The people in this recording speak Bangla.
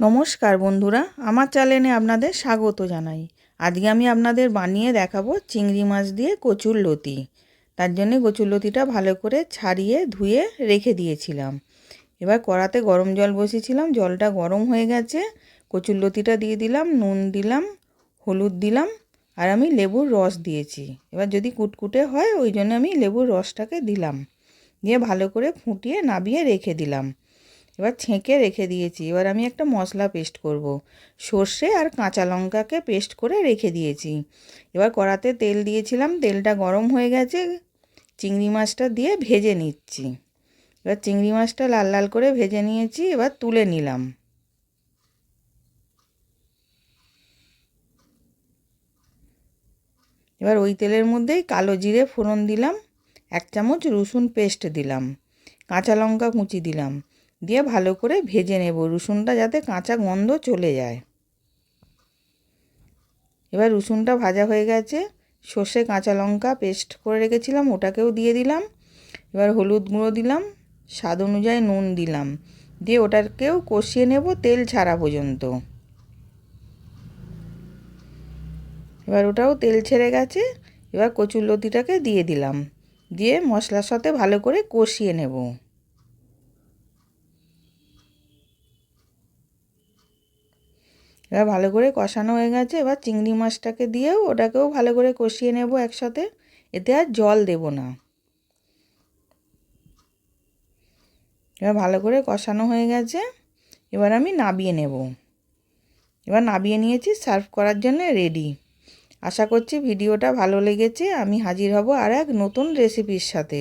নমস্কার বন্ধুরা, আমার চ্যানেলে আপনাদের স্বাগত জানাই। আজকে আমি আপনাদের বানিয়ে দেখাবো চিংড়ি মাছ দিয়ে কচুর লতি। তার জন্যে কচুর লতিটা ভালো করে ছাড়িয়ে ধুয়ে রেখে দিয়েছিলাম। এবার কড়াতে গরম জল বসিয়েছিলাম, জলটা গরম হয়ে গেছে। কচুর লতিটা দিয়ে দিলাম, নুন দিলাম, হলুদ দিলাম, আর আমি লেবুর রস দিয়েছি। এবার যদি কুটকুটে হয়, ওই জন্য আমি লেবুর রসটাকে দিলাম। দিয়ে ভালো করে ফুটিয়ে নাবিয়ে রেখে দিলাম। এবার ছেঁকে রেখে দিয়েছি। এবার আমি একটা মশলা পেস্ট করব। সর্ষে আর কাঁচা লঙ্কাকে পেস্ট করে রেখে দিয়েছি। এবার কড়াতে তেল দিয়েছিলাম। তেলটা গরম হয়ে গেছে। চিংড়ি মাছটা দিয়ে ভেজে নিচ্ছি। এবার চিংড়ি মাছটা লাল লাল করে ভেজে নিয়েছি। এবার তুলে নিলাম। এবার ওই তেলের মধ্যেই কালো জিরে ফোড়ন দিলাম। এক চামচ রসুন পেস্ট দিলাম। কাঁচা লঙ্কা কুচি দিলাম। দিয়ে ভালো করে ভেজে নেব। রসুনটা যাতে কাঁচা গন্ধ চলে যায়। এবার রসুনটা ভাজা হয়ে গেছে। সর্ষে কাঁচা লঙ্কা পেস্ট করে রেখেছিলাম, ওটাকেও দিয়ে দিলাম। এবার হলুদ গুঁড়ো দিলাম, স্বাদ অনুযায়ী নুন দিলাম। দিয়ে ওটাকেও কষিয়ে নেব তেল ছাড়া পর্যন্ত। এবার ওটাও তেল ছেড়ে গেছে, এবার কচুর লতিটাকে দিয়ে দিলাম। দিয়ে মশলার সাথে ভালো করে কষিয়ে নেব। এবার ভালো করে কষানো হয়ে গেছে। এবার চিংড়ি মাছটাকে দিয়েও ওটাকেও ভালো করে কষিয়ে নেব একসাথে। এতে আর জল দেব না। এবার ভালো করে কষানো হয়ে গেছে। এবার আমি নাবিয়ে নেব। এবার নাবিয়ে নিয়েছি, সার্ভ করার জন্য রেডি। আশা করছি ভিডিওটা ভালো লেগেছে। আমি হাজির হব আর এক নতুন রেসিপির সাথে।